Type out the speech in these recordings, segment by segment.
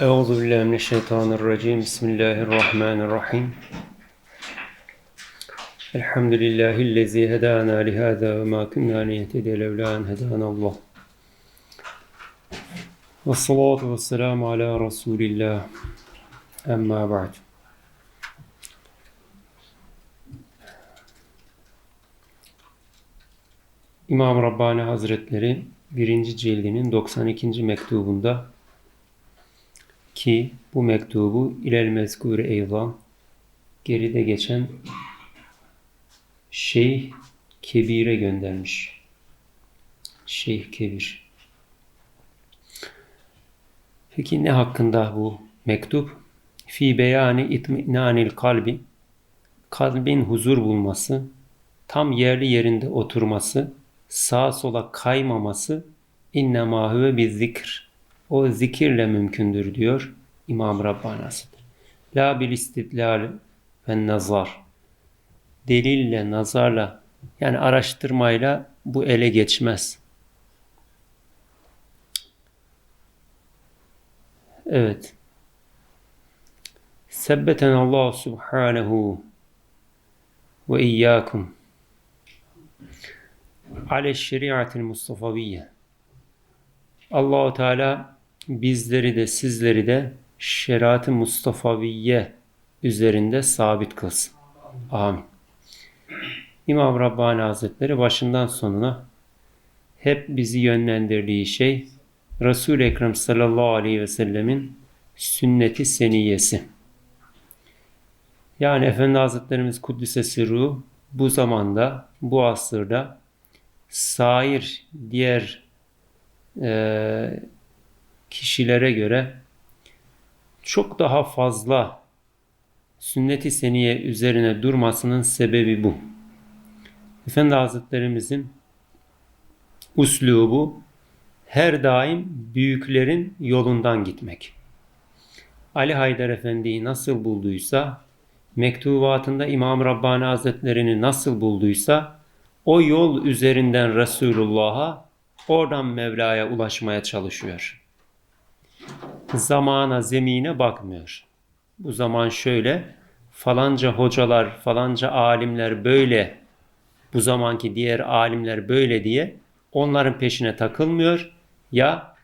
Euzu billahi mineşşeytanirracim. Bismillahirrahmanirrahim. Elhamdülillahi'llezî hedâna lihâzâ ve mâ kunnâ linehtediye levlâ en hedânallah. Ve salatu ve selamu ala Resulillah. Emma ba'd. İmam Rabbani Hazretleri 1. cildinin 92. mektubunda ki bu mektubu ilel mezkure eyvan geride geçen Şeyh Kebir'e göndermiş. Şeyh Kebir. Peki ne hakkında bu mektup? Fi beyani itminanil kalbi kalbin huzur bulması, tam yerli yerinde oturması, sağa sola kaymaması innemâ huve bir zikr. O zikirle mümkündür diyor İmam Rabbani. La bil istidlal ve nazar. Delille, nazarla yani araştırmayla bu ele geçmez. Evet. Sebbeten Allah subhanehu ve iyyakum ale şeriatil Mustafaviyye. Allahu Teala bizleri de sizleri de şeriat-ı Mustafaviye üzerinde sabit kılsın. Amin. İmam Rabbani Hazretleri başından sonuna hep bizi yönlendirdiği şey Resul-i Ekrem sallallahu aleyhi ve sellemin sünneti seniyesi. Yani Efendi Hazretlerimiz Kuddise Sirru bu zamanda, bu asırda sair diğer e, kişilere göre çok daha fazla sünnet-i seniye üzerine durmasının sebebi bu. Efendi Hazretlerimizin uslubu her daim büyüklerin yolundan gitmek. Ali Haydar Efendi'yi nasıl bulduysa, mektubatında İmam Rabbani Hazretlerini nasıl bulduysa, o yol üzerinden Resulullah'a, oradan Mevla'ya ulaşmaya çalışıyor. Zamana, zemine bakmıyor. Bu zaman şöyle, falanca hocalar, falanca alimler böyle, bu zamanki diğer alimler böyle diye onların peşine takılmıyor. Ya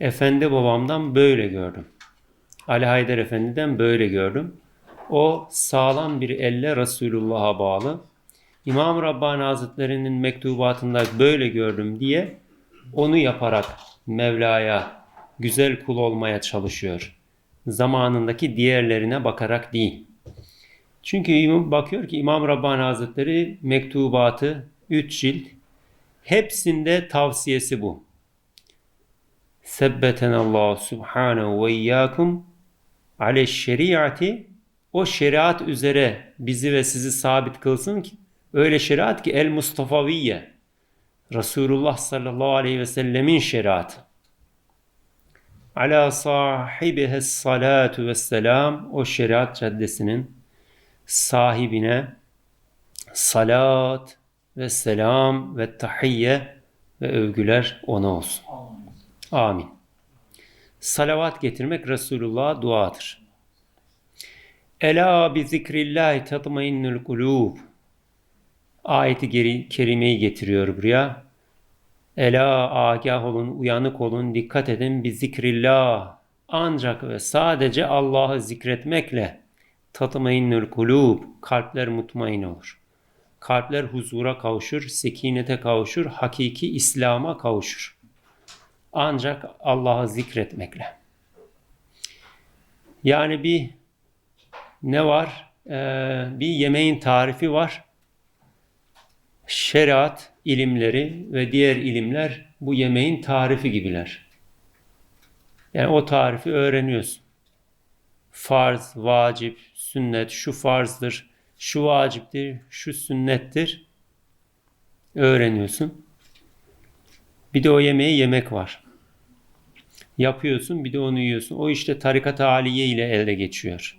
Efendi babamdan böyle gördüm. Ali Haydar Efendi'den böyle gördüm. O sağlam bir elle Resulullah'a bağlı. İmam Rabbani Hazretleri'nin mektubatında böyle gördüm diye onu yaparak Mevla'ya güzel kul olmaya çalışıyor. Zamanındaki diğerlerine bakarak değil. Çünkü bakıyor ki İmam Rabbani Hazretleri mektubatı 3 cilt hepsinde tavsiyesi bu. Sebbeten Allah subhanehu ve iyyakum ale şeriati o şeriat üzere bizi ve sizi sabit kılsın ki öyle şeriat ki el Mustafaviye Resulullah sallallahu aleyhi ve sellemin şeriatı. Ala sahibihe salatu ve selam o şeriat caddesinin sahibine salat ve selam ve tahiyye ve övgüler ona olsun. Amin. Salavat getirmek Resulullah'a duadır. Ela bi zikrillahi tatmainnul kulub. Ayeti kerimeyi getiriyor buraya. Ela agah olun, uyanık olun, dikkat edin bi zikrillah. Ancak ve sadece Allah'ı zikretmekle tatmainnul kulub. Kalpler mutmain olur. Kalpler huzura kavuşur, sekinete kavuşur, hakiki İslam'a kavuşur. Ancak Allah'ı zikretmekle. Yani bir ne var? Ee, bir yemeğin tarifi var. Şeriat ilimleri ve diğer ilimler bu yemeğin tarifi gibiler. Yani o tarifi öğreniyorsun. Farz, vacip, sünnet, şu farzdır, şu vaciptir, şu sünnettir. Öğreniyorsun. Bir de o yemeği yemek var. Yapıyorsun bir de onu yiyorsun. O işte tarikat aliye ile elde geçiyor.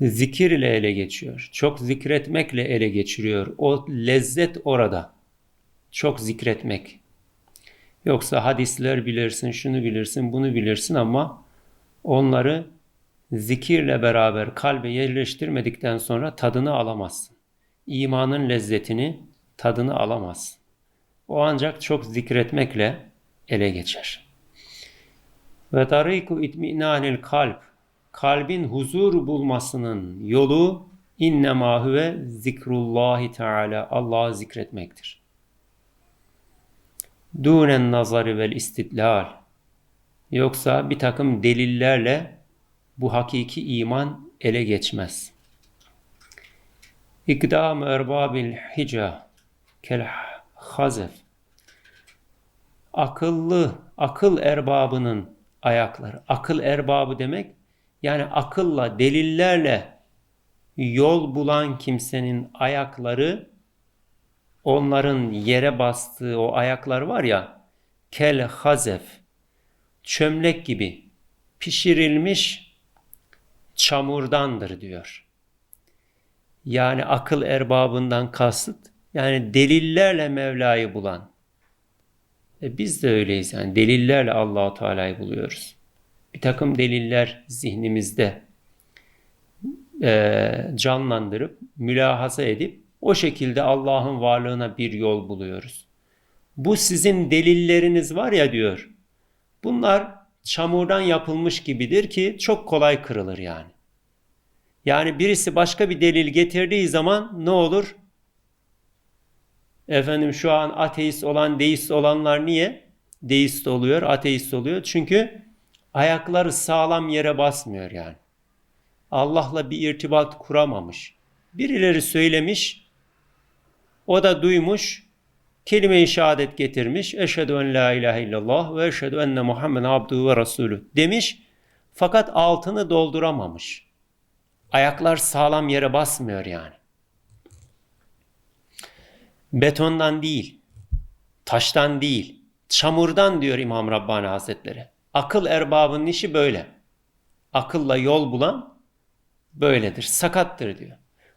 Zikir ile ele geçiyor. Çok zikretmekle ele geçiriyor. O lezzet orada. Çok zikretmek. Yoksa hadisler bilirsin, şunu bilirsin, bunu bilirsin ama onları zikirle beraber kalbe yerleştirmedikten sonra tadını alamazsın. İmanın lezzetini, tadını alamazsın. O ancak çok zikretmekle ele geçer. Ve tariku itminanil kalp kalbin huzur bulmasının yolu innema huve zikrullahi teala Allah'ı zikretmektir. Dunen nazari vel istidlal yoksa bir takım delillerle bu hakiki iman ele geçmez. İkdam erbabil hica kel hazef akıllı, akıl erbabının ayakları. Akıl erbabı demek yani akılla, delillerle yol bulan kimsenin ayakları onların yere bastığı o ayaklar var ya kel hazef çömlek gibi pişirilmiş çamurdandır diyor. Yani akıl erbabından kasıt yani delillerle Mevla'yı bulan. E biz de öyleyiz yani delillerle Allahu Teala'yı buluyoruz. Bir takım deliller zihnimizde e, canlandırıp mülahaza edip o şekilde Allah'ın varlığına bir yol buluyoruz. Bu sizin delilleriniz var ya diyor. Bunlar çamurdan yapılmış gibidir ki çok kolay kırılır yani. Yani birisi başka bir delil getirdiği zaman ne olur? Efendim şu an ateist olan, deist olanlar niye? Deist oluyor, ateist oluyor. Çünkü ayakları sağlam yere basmıyor yani. Allah'la bir irtibat kuramamış. Birileri söylemiş, o da duymuş, kelime-i şehadet getirmiş. Eşhedü en la ilahe illallah ve eşhedü enne Muhammed abduhu ve rasulü demiş. Fakat altını dolduramamış. Ayaklar sağlam yere basmıyor yani. Betondan değil, taştan değil, çamurdan diyor İmam Rabbani Hazretleri. Akıl erbabının işi böyle. Akılla yol bulan böyledir, sakattır diyor.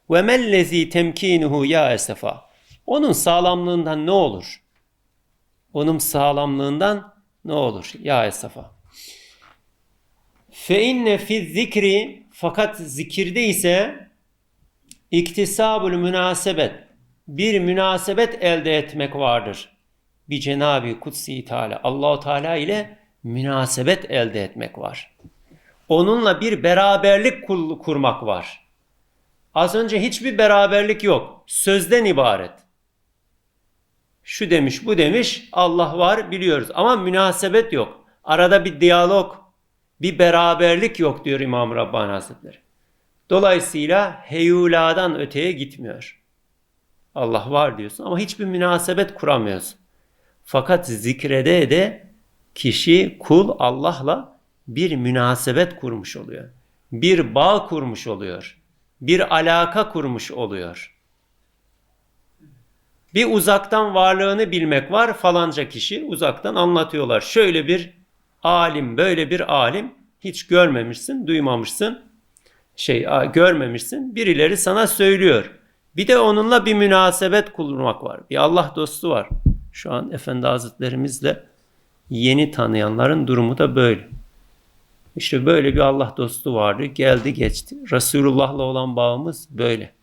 Ve mellezi temkinuhu ya esefa. Onun sağlamlığından ne olur? Onun sağlamlığından ne olur? Ya esefa. Fe inne fi zikri fakat zikirde ise iktisabul münasebet bir münasebet elde etmek vardır. Bir Cenab-ı Kutsi Teala Allahu Teala ile münasebet elde etmek var. Onunla bir beraberlik kurmak var. Az önce hiçbir beraberlik yok. Sözden ibaret. Şu demiş, bu demiş, Allah var biliyoruz ama münasebet yok. Arada bir diyalog, bir beraberlik yok diyor İmam Rabbani Hazretleri. Dolayısıyla heyuladan öteye gitmiyor. Allah var diyorsun ama hiçbir münasebet kuramıyorsun. Fakat zikrede de kişi kul Allah'la bir münasebet kurmuş oluyor. Bir bağ kurmuş oluyor. Bir alaka kurmuş oluyor. Bir uzaktan varlığını bilmek var falanca kişi uzaktan anlatıyorlar. Şöyle bir alim, böyle bir alim hiç görmemişsin, duymamışsın, şey görmemişsin. Birileri sana söylüyor. Bir de onunla bir münasebet kurmak var. Bir Allah dostu var. Şu an Efendi Hazretlerimizle yeni tanıyanların durumu da böyle. İşte böyle bir Allah dostu vardı. Geldi geçti. Resulullah'la olan bağımız böyle.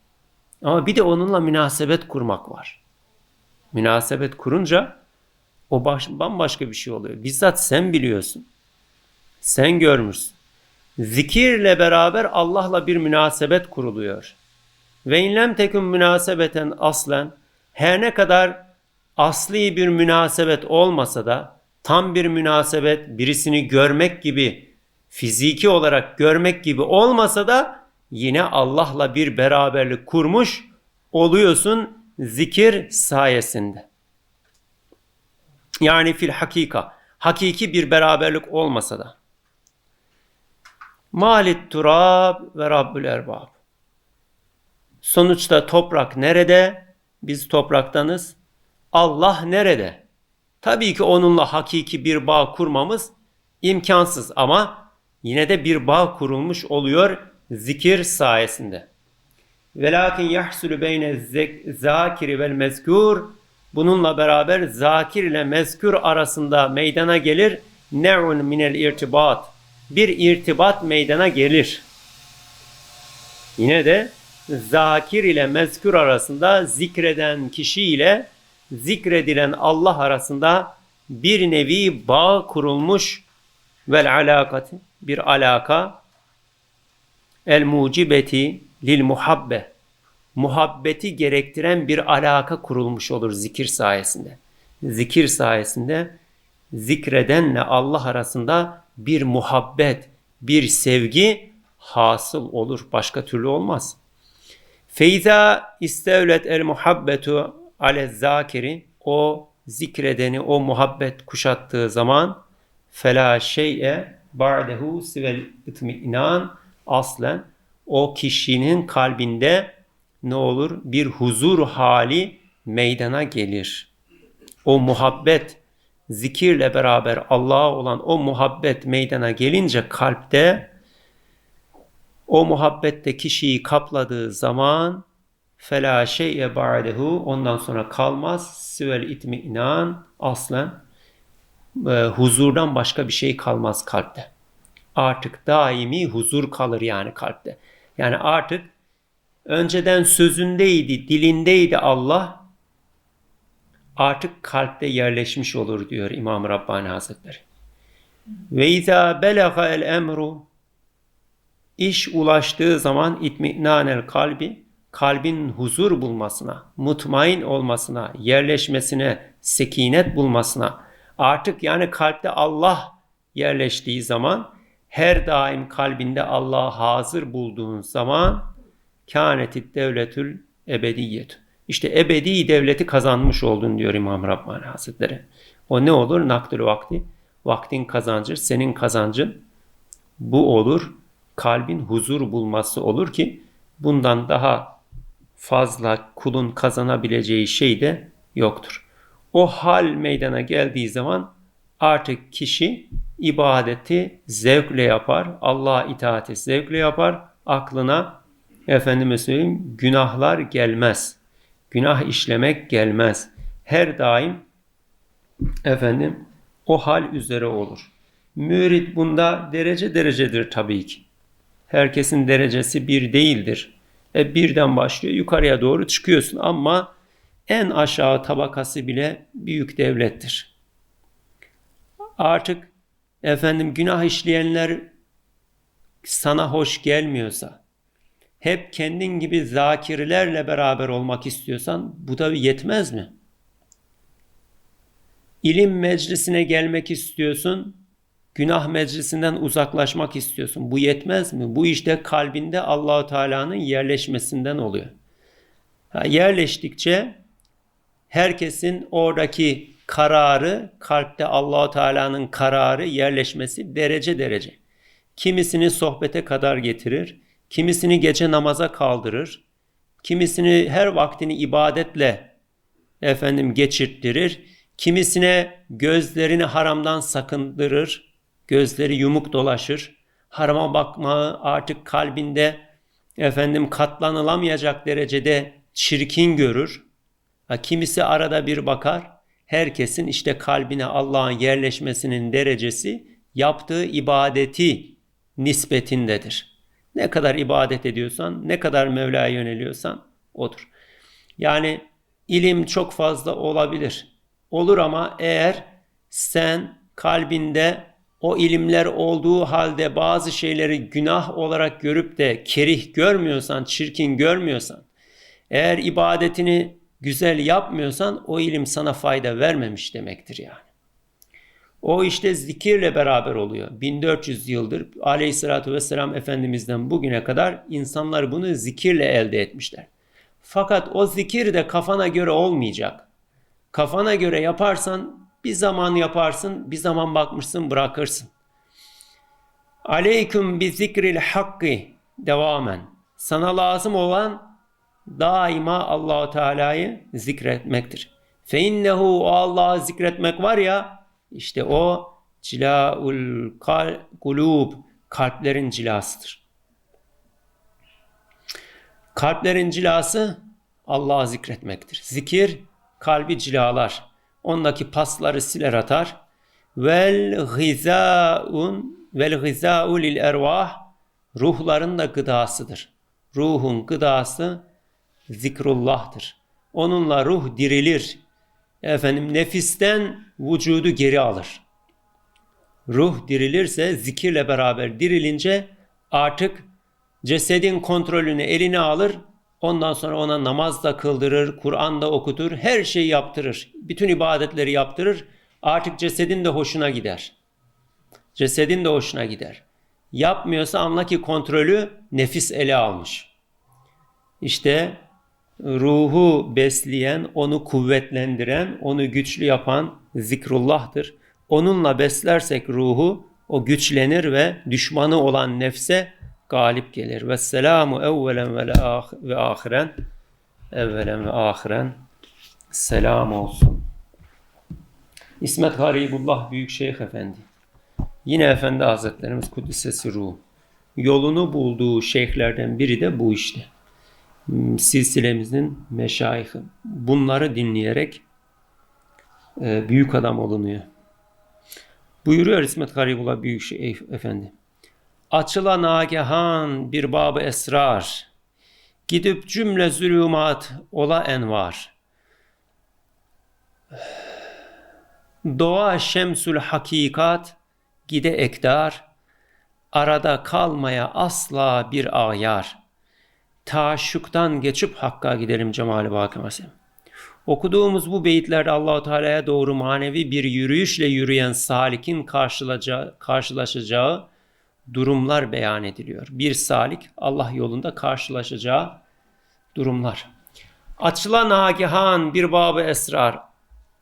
Ama bir de onunla münasebet kurmak var. Münasebet kurunca o baş, bambaşka bir şey oluyor. Bizzat sen biliyorsun. Sen görmüşsün. Zikirle beraber Allah'la bir münasebet kuruluyor. Ve inlem tekün münasebeten aslen her ne kadar asli bir münasebet olmasa da tam bir münasebet birisini görmek gibi fiziki olarak görmek gibi olmasa da yine Allah'la bir beraberlik kurmuş oluyorsun zikir sayesinde. Yani fil hakika. Hakiki bir beraberlik olmasa da. Malit turab ve Rabbül erbab. Sonuçta toprak nerede? Biz topraktanız. Allah nerede? Tabii ki onunla hakiki bir bağ kurmamız imkansız ama yine de bir bağ kurulmuş oluyor zikir sayesinde. Velakin yahsulu beyne zakiri vel mezkur Bununla beraber zakir ile mezkür arasında meydana gelir. Ne'un minel irtibat. Bir irtibat meydana gelir. Yine de zakir ile mezkür arasında zikreden kişi ile zikredilen Allah arasında bir nevi bağ kurulmuş vel alakati bir alaka el mucibeti lil muhabbe muhabbeti gerektiren bir alaka kurulmuş olur zikir sayesinde. Zikir sayesinde zikredenle Allah arasında bir muhabbet, bir sevgi hasıl olur. Başka türlü olmaz. Feyza istevlet el muhabbetu ale zakiri o zikredeni o muhabbet kuşattığı zaman fela şey'e ba'dehu sivel itminan aslen o kişinin kalbinde ne olur? Bir huzur hali meydana gelir. O muhabbet zikirle beraber Allah'a olan o muhabbet meydana gelince kalpte o muhabbette kişiyi kapladığı zaman fela şey'e ba'dehu ondan sonra kalmaz sivel itminan aslen e, huzurdan başka bir şey kalmaz kalpte. Artık daimi huzur kalır yani kalpte. Yani artık önceden sözündeydi, dilindeydi Allah. Artık kalpte yerleşmiş olur diyor İmam Rabbani Hazretleri. Ve izâ belaga el emru iş ulaştığı zaman itminanel kalbi kalbin huzur bulmasına, mutmain olmasına, yerleşmesine, sekinet bulmasına, artık yani kalpte Allah yerleştiği zaman, her daim kalbinde Allah hazır bulduğun zaman, kânetit devletül ebediyet. İşte ebedi devleti kazanmış oldun diyor İmam Rabbani Hazretleri. O ne olur? Nakdül vakti. Vaktin kazancı, senin kazancın bu olur. Kalbin huzur bulması olur ki bundan daha fazla kulun kazanabileceği şey de yoktur. O hal meydana geldiği zaman artık kişi ibadeti zevkle yapar, Allah'a itaati zevkle yapar, aklına efendime söyleyeyim günahlar gelmez. Günah işlemek gelmez. Her daim efendim o hal üzere olur. Mürit bunda derece derecedir tabii ki. Herkesin derecesi bir değildir. E birden başlıyor yukarıya doğru çıkıyorsun ama en aşağı tabakası bile büyük devlettir. Artık efendim günah işleyenler sana hoş gelmiyorsa, hep kendin gibi zakirlerle beraber olmak istiyorsan bu da yetmez mi? İlim meclisine gelmek istiyorsun, günah meclisinden uzaklaşmak istiyorsun. Bu yetmez mi? Bu işte kalbinde Allahu Teala'nın yerleşmesinden oluyor. Ha, yerleştikçe herkesin oradaki kararı, kalpte Allahu Teala'nın kararı yerleşmesi derece derece. Kimisini sohbete kadar getirir, kimisini gece namaza kaldırır, kimisini her vaktini ibadetle efendim geçirttirir, kimisine gözlerini haramdan sakındırır, gözleri yumuk dolaşır, harama bakmağı artık kalbinde efendim katlanılamayacak derecede çirkin görür. Ha, kimisi arada bir bakar, herkesin işte kalbine Allah'ın yerleşmesinin derecesi yaptığı ibadeti nispetindedir. Ne kadar ibadet ediyorsan, ne kadar Mevla'ya yöneliyorsan odur. Yani ilim çok fazla olabilir. Olur ama eğer sen kalbinde o ilimler olduğu halde bazı şeyleri günah olarak görüp de kerih görmüyorsan, çirkin görmüyorsan, eğer ibadetini güzel yapmıyorsan o ilim sana fayda vermemiş demektir yani. O işte zikirle beraber oluyor. 1400 yıldır aleyhissalatü vesselam Efendimiz'den bugüne kadar insanlar bunu zikirle elde etmişler. Fakat o zikir de kafana göre olmayacak. Kafana göre yaparsan bir zaman yaparsın, bir zaman bakmışsın bırakırsın. Aleyküm bi zikril hakkı devamen. Sana lazım olan daima Allahu Teala'yı zikretmektir. Fe innehu Allah'ı zikretmek var ya işte o cilaul kulub kalplerin cilasıdır. Kalplerin cilası Allah'ı zikretmektir. Zikir kalbi cilalar. Ondaki pasları siler atar. Vel gızaun vel gızau lil ervah ruhların da gıdasıdır. Ruhun gıdası zikrullah'tır. Onunla ruh dirilir. Efendim nefisten vücudu geri alır. Ruh dirilirse zikirle beraber dirilince artık cesedin kontrolünü eline alır. Ondan sonra ona namaz da kıldırır, Kur'an da okutur, her şeyi yaptırır. Bütün ibadetleri yaptırır. Artık cesedin de hoşuna gider. Cesedin de hoşuna gider. Yapmıyorsa anla ki kontrolü nefis ele almış. İşte ruhu besleyen, onu kuvvetlendiren, onu güçlü yapan zikrullah'tır. Onunla beslersek ruhu o güçlenir ve düşmanı olan nefse galip gelir. Ve selamu evvelen ve ahiren evvelen ve ahiren selam olsun. İsmet Haribullah Büyükşeyh Efendi. Yine Efendi Hazretlerimiz Kudüs'esi ruh. Yolunu bulduğu şeyhlerden biri de bu işte. Hmm, silsilemizin meşayihi. Bunları dinleyerek e, büyük adam olunuyor. Buyuruyor İsmet Garibullah Büyükşehir Efendi. Açıla nagehan bir babı esrar, gidip cümle zulümat ola envar. Doğa şemsül hakikat, gide ekdar, arada kalmaya asla bir ayar. Taşşuktan geçip Hakk'a gidelim Cemali Bakı Okuduğumuz bu beyitlerde Allahu Teala'ya doğru manevi bir yürüyüşle yürüyen salikin karşılaşacağı durumlar beyan ediliyor. Bir salik Allah yolunda karşılaşacağı durumlar. Açılan nagihan bir babı esrar.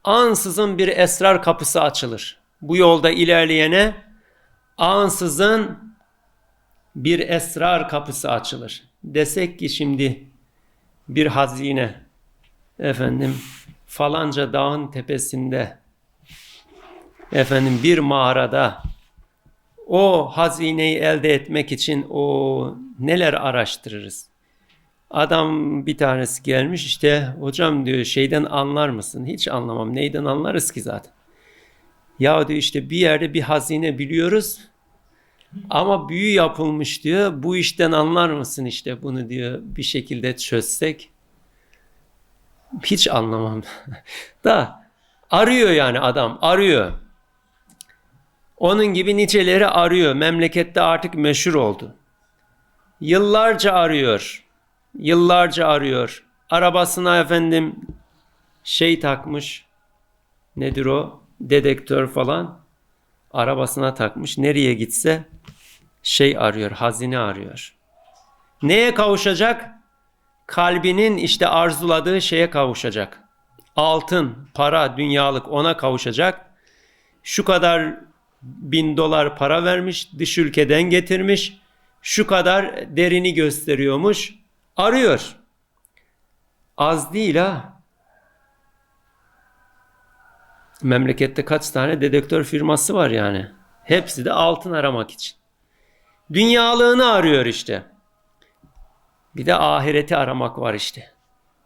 Ansızın bir esrar kapısı açılır. Bu yolda ilerleyene ansızın bir esrar kapısı açılır. Desek ki şimdi bir hazine efendim falanca dağın tepesinde efendim bir mağarada o hazineyi elde etmek için o neler araştırırız. Adam bir tanesi gelmiş işte hocam diyor şeyden anlar mısın? Hiç anlamam. Neyden anlarız ki zaten? Ya diyor işte bir yerde bir hazine biliyoruz ama büyü yapılmış diyor. Bu işten anlar mısın işte bunu diyor bir şekilde çözsek. Hiç anlamam. da arıyor yani adam arıyor. Onun gibi niceleri arıyor. Memlekette artık meşhur oldu. Yıllarca arıyor. Yıllarca arıyor. Arabasına efendim şey takmış. Nedir o? Dedektör falan. Arabasına takmış. Nereye gitse şey arıyor, hazine arıyor. Neye kavuşacak? Kalbinin işte arzuladığı şeye kavuşacak. Altın, para, dünyalık ona kavuşacak. Şu kadar bin dolar para vermiş, dış ülkeden getirmiş. Şu kadar derini gösteriyormuş. Arıyor. Az değil ha. Memlekette kaç tane dedektör firması var yani. Hepsi de altın aramak için. Dünyalığını arıyor işte. Bir de ahireti aramak var işte.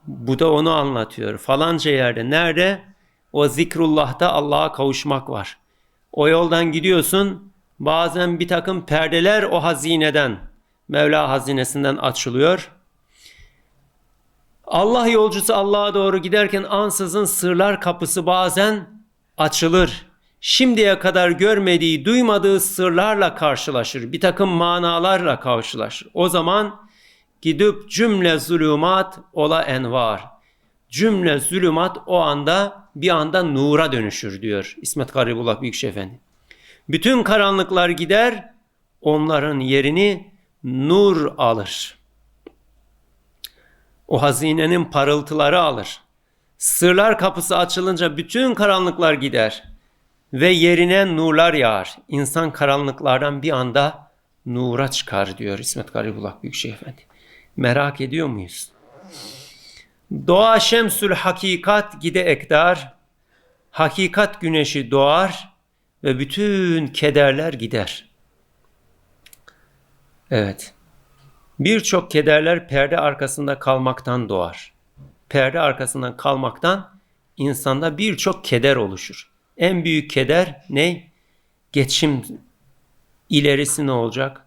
Bu da onu anlatıyor. Falanca yerde nerede? O zikrullah'ta Allah'a kavuşmak var. O yoldan gidiyorsun. Bazen bir takım perdeler o hazineden, Mevla hazinesinden açılıyor. Allah yolcusu Allah'a doğru giderken ansızın sırlar kapısı bazen açılır. Şimdiye kadar görmediği, duymadığı sırlarla karşılaşır. Bir takım manalarla karşılaşır. O zaman gidip cümle zulümat ola envar. Cümle zulümat o anda bir anda nura dönüşür diyor İsmet Garibullah Büyükşeh Efendi. Bütün karanlıklar gider, onların yerini nur alır. O hazinenin parıltıları alır. Sırlar kapısı açılınca bütün karanlıklar gider ve yerine nurlar yağar. İnsan karanlıklardan bir anda nura çıkar diyor İsmet Garibullah Büyükşeh Efendi. Merak ediyor muyuz? Doğa şemsül hakikat gide ekdar, hakikat güneşi doğar ve bütün kederler gider. Evet. Birçok kederler perde arkasında kalmaktan doğar. Perde arkasından kalmaktan insanda birçok keder oluşur. En büyük keder ne? Geçim ilerisi ne olacak?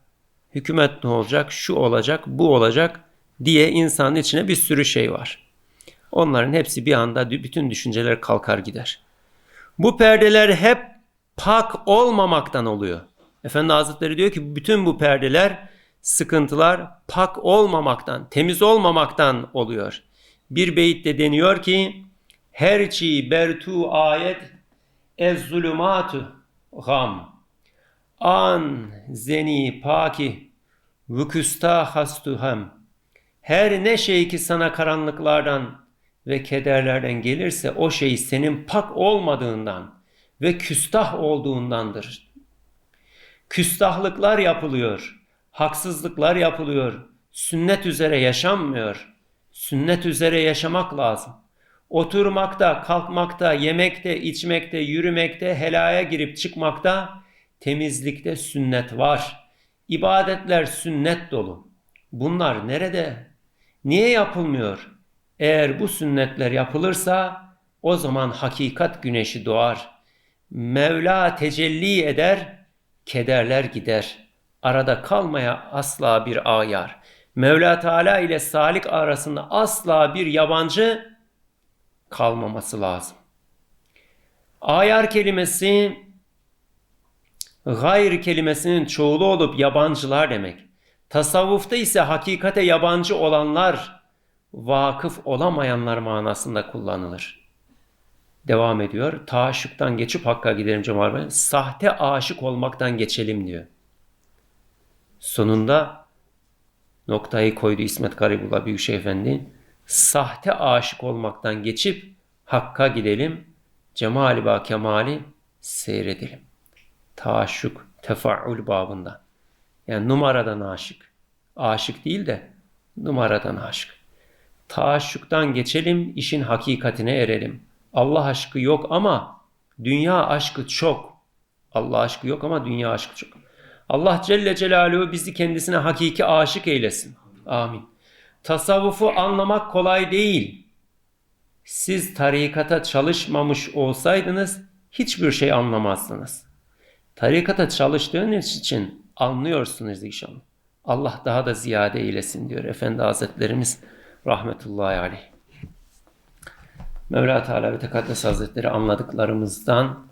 Hükümet ne olacak? Şu olacak, bu olacak diye insanın içine bir sürü şey var. Onların hepsi bir anda bütün düşünceler kalkar gider. Bu perdeler hep pak olmamaktan oluyor. Efendi Hazretleri diyor ki bütün bu perdeler, sıkıntılar pak olmamaktan, temiz olmamaktan oluyor. Bir beyitte deniyor ki herçi bertu ayet ez zulümatu gam an zeni paki vüküsta hastuhem her ne şey ki sana karanlıklardan ve kederlerden gelirse o şey senin pak olmadığından ve küstah olduğundandır. Küstahlıklar yapılıyor, haksızlıklar yapılıyor, sünnet üzere yaşanmıyor. Sünnet üzere yaşamak lazım. Oturmakta, kalkmakta, yemekte, içmekte, yürümekte, helaya girip çıkmakta, temizlikte sünnet var. İbadetler sünnet dolu. Bunlar nerede? Niye yapılmıyor? Eğer bu sünnetler yapılırsa o zaman hakikat güneşi doğar. Mevla tecelli eder, kederler gider. Arada kalmaya asla bir ayar. Mevla Teala ile salik arasında asla bir yabancı kalmaması lazım. Ayar kelimesi gayr kelimesinin çoğulu olup yabancılar demek. Tasavvufta ise hakikate yabancı olanlar, vakıf olamayanlar manasında kullanılır. Devam ediyor. Taşıktan geçip Hakk'a gidelim Cemal Bey. Sahte aşık olmaktan geçelim diyor. Sonunda noktayı koydu İsmet Garibullah Büyükşehir Efendi. Sahte aşık olmaktan geçip Hakk'a gidelim. Cemali ba kemali seyredelim. Taşuk, tefaül babında. Yani numaradan aşık. Aşık değil de numaradan aşık. Taşşuktan geçelim, işin hakikatine erelim. Allah aşkı yok ama dünya aşkı çok. Allah aşkı yok ama dünya aşkı çok. Allah Celle Celaluhu bizi kendisine hakiki aşık eylesin. Amin. Tasavvufu anlamak kolay değil. Siz tarikata çalışmamış olsaydınız hiçbir şey anlamazdınız. Tarikata çalıştığınız için anlıyorsunuz inşallah. Allah daha da ziyade eylesin diyor Efendi Hazretlerimiz rahmetullahi aleyh. Mevla Teala ve Tekaddes Hazretleri anladıklarımızdan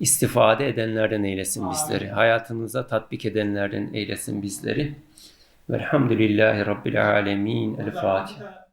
istifade edenlerden eylesin bizleri. Hayatımıza tatbik edenlerden eylesin bizleri. Velhamdülillahi Rabbil Alemin. El Fatiha.